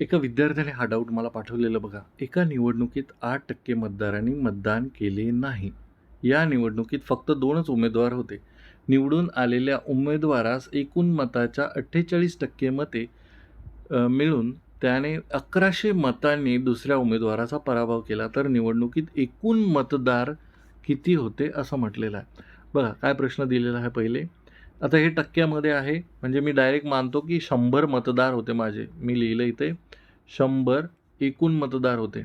एका विद्यार्थ्याने हा डाऊट मला पाठवलेला बघा. एका निवडणुकीत आठ टक्के मतदारांनी मतदान केले नाही. या निवडणुकीत फक्त दोनच उमेदवार होते. निवडून आलेल्या उमेदवारास एकूण मताच्या अठ्ठेचाळीस टक्के मते मिळून त्याने अकराशे मतांनी दुसऱ्या उमेदवाराचा पराभव केला. तर निवडणुकीत एकूण मतदार किती होते असं म्हटलेलं आहे. बघा काय प्रश्न दिलेला आहे पहिले. आता हे टक्क्यामध्ये आहे. म्हणजे मी डायरेक्ट मानतो की शंभर मतदार होते माझे. मी लिहिलं इथे. शंभर एकूण मतदार होते.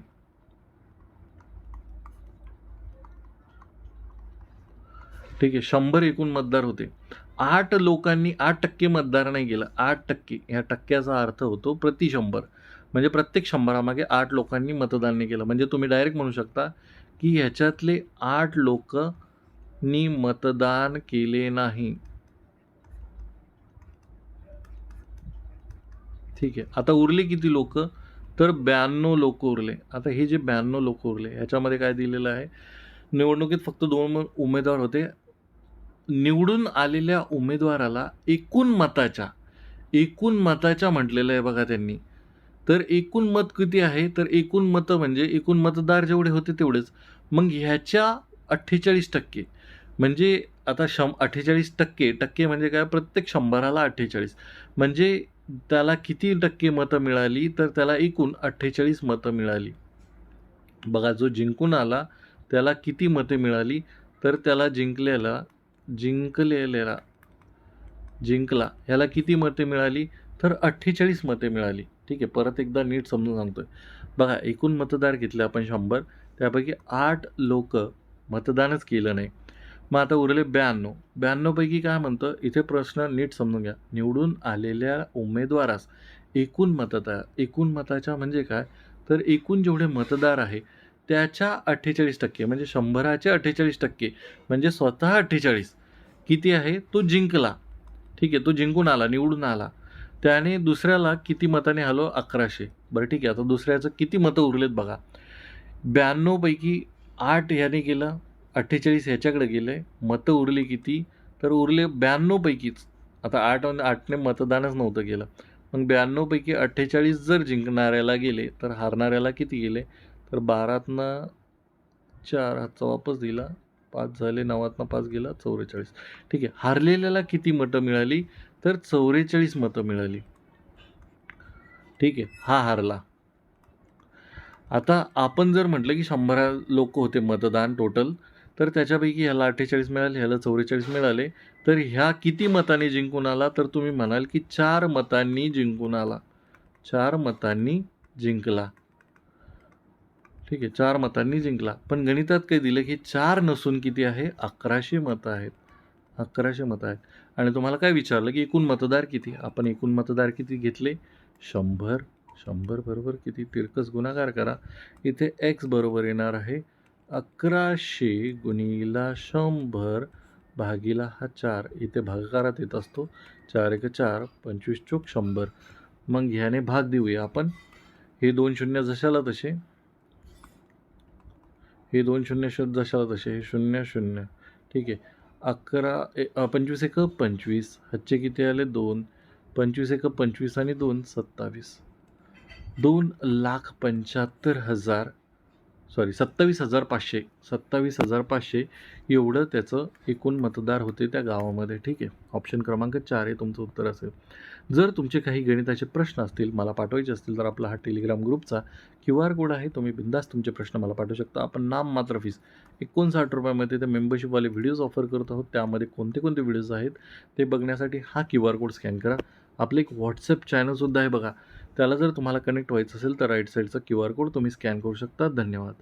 ठीक आहे. शंभर एकूण मतदार होते. आठ लोकांनी आठ टक्के मतदार नाही केलं. आठ टक्के. ह्या टक्क्याचा अर्थ होतो प्रति शंभर. म्हणजे प्रत्येक शंभरामागे आठ लोकांनी मतदान नाही केलं. म्हणजे तुम्ही डायरेक्ट म्हणू शकता की ह्याच्यातले आठ लोकांनी मतदान केले नाही. ठीक आहे. आता उरले किती लोक? तर ब्याण्णव लोक उरले. आता हे जे ब्याण्णव लोक उरले ह्याच्यामध्ये काय दिलेलं आहे? निवडणुकीत फक्त दोन उमेदवार होते. निवडून आलेल्या उमेदवाराला एकूण मताच्या एकूण मताच्या म्हटलेलं आहे बघा त्यांनी. तर एकूण मत किती आहे? तर एकूण मतं म्हणजे एकूण मतदार जेवढे होते तेवढेच. मग ह्याच्या अठ्ठेचाळीस टक्के म्हणजे आता शं अठ्ठेचाळीस टक्के टक्के म्हणजे काय? प्रत्येक शंभराला अठ्ठेचाळीस. म्हणजे त्याला किती टक्के मतं मिळाली तर त्याला एकूण अठ्ठेचाळीस मतं मिळाली. बघा जो जिंकून आला त्याला किती मते मिळाली तर त्याला जिंकलेला जिंकलेला जिंकला ह्याला किती मते मिळाली तर अठ्ठेचाळीस मते मिळाली. ठीक आहे परत एकदा नीट समजून सांगतो आहे बघा एकूण मतदार घेतले आपण शंभर त्यापैकी आठ लोक मतदानच केलं नाही. मग आता उरले ब्याण्णव. ब्याण्णवपैकी काय म्हणतं? इथे प्रश्न नीट समजून घ्या. निवडून आलेल्या उमेदवारास एकूण मतदार एकूण मताच्या म्हणजे काय? तर एकूण जेवढे मतदार आहे त्याच्या अठ्ठेचाळीस टक्के म्हणजे शंभराचे अठ्ठेचाळीस टक्के म्हणजे स्वतः अठ्ठेचाळीस. किती आहे? तो जिंकला. ठीक आहे तो जिंकून आला निवडून आला. त्याने दुसऱ्याला किती मताने आलो अकराशे. बरं ठीक आहे. आता दुसऱ्याचं किती मतं उरलेत बघा. ब्याण्णवपैकी आठ ह्याने केलं अठ्ठेचाळीस ह्याच्याकडे गेले मतं उरली किती? तर उरले ब्याण्णवपैकीच आता आठ आठने मतदानच नव्हतं केलं. मग ब्याण्णवपैकी अठ्ठेचाळीस जर जिंकणाऱ्याला गेले तर हारणाऱ्याला किती गेले? तर बारातनं चार हातचा वापस दिला पाच झाले नवातनं पाच गेला चौवेचाळीस ठीक आहे हारलेल्याला किती मतं मिळाली? तर चौवेचाळीस मतं मिळाली. ठीक आहे हा हारला. आता आपण जर म्हटलं की शंभरा लोक होते मतदान टोटल तर त्याच्यापैकी ह्याला अठ्ठेचाळीस मिळाले ह्याला चौवेचाळीस मिळाले. तर ह्या किती मतांनी जिंकून आला? तर तुम्ही म्हणाल की चार मतांनी जिंकून आला. चार मतांनी जिंकला. ठीक आहे चार मतांनी जिंकला. पण गणितात काय दिलं की चार नसून किती आहे? अकराशे मतं आहेत. अकराशे मतं आहेत. आणि तुम्हाला काय विचारलं की एकूण मतदार किती? आपण एकूण मतदार किती घेतले? शंभर. शंभर बरोबर किती? तिरकस गुणाकार करा. इथे एक्स बरोबर येणार आहे अकराशे गुणिला शंभर भागीला हा चार. इथे भागाकारात येत असतो. चार एक चार पंचवीस चोक शंभर. मग ह्याने भाग देऊया आपण. हे दोन शून्य जशाला तसे. हे दोन शून्य शून्य जशाला तसे. हे शून्य शून्य. ठीक आहे. अकरा ए पंचवीस एक पंचवीस. हच्चे किती आले? दोन. पंचवीस एक पंचवीस आणि दोन सत्तावीस. दोन लाख पंच्याहत्तर हजार सॉरी सत्तावीस हजार पाचशे. सत्तावीस हजार पाचशे एवढं त्याचं एकूण मतदार होते त्या गावामध्ये. ठीक आहे? ऑप्शन क्रमांक चार हे तुमचं उत्तर असेल. जर तुमचे काही गणिताचे प्रश्न असतील मला पाठवायचे असतील तर आपला हा टेलिग्राम ग्रुपचा क्यू आर कोड आहे. तुम्ही बिंदास तुमचे प्रश्न मला पाठवू शकता. आपण नाम मात्र फीस एकोणसाठ रुपयामध्ये ते मेंबरशिपवाले व्हिडिओज ऑफर करत आहोत. त्यामध्ये कोणते कोणते व्हिडिओज आहेत ते बघण्यासाठी हा क्यू आर कोड स्कॅन करा. आपलं एक व्हॉट्सअप चॅनलसुद्धा आहे बघा. त्याला जर तुम्हाला कनेक्ट व्हायचं असेल तर राईट साईडचा क्यू आर कोड तुम्ही स्कॅन करू शकता. धन्यवाद.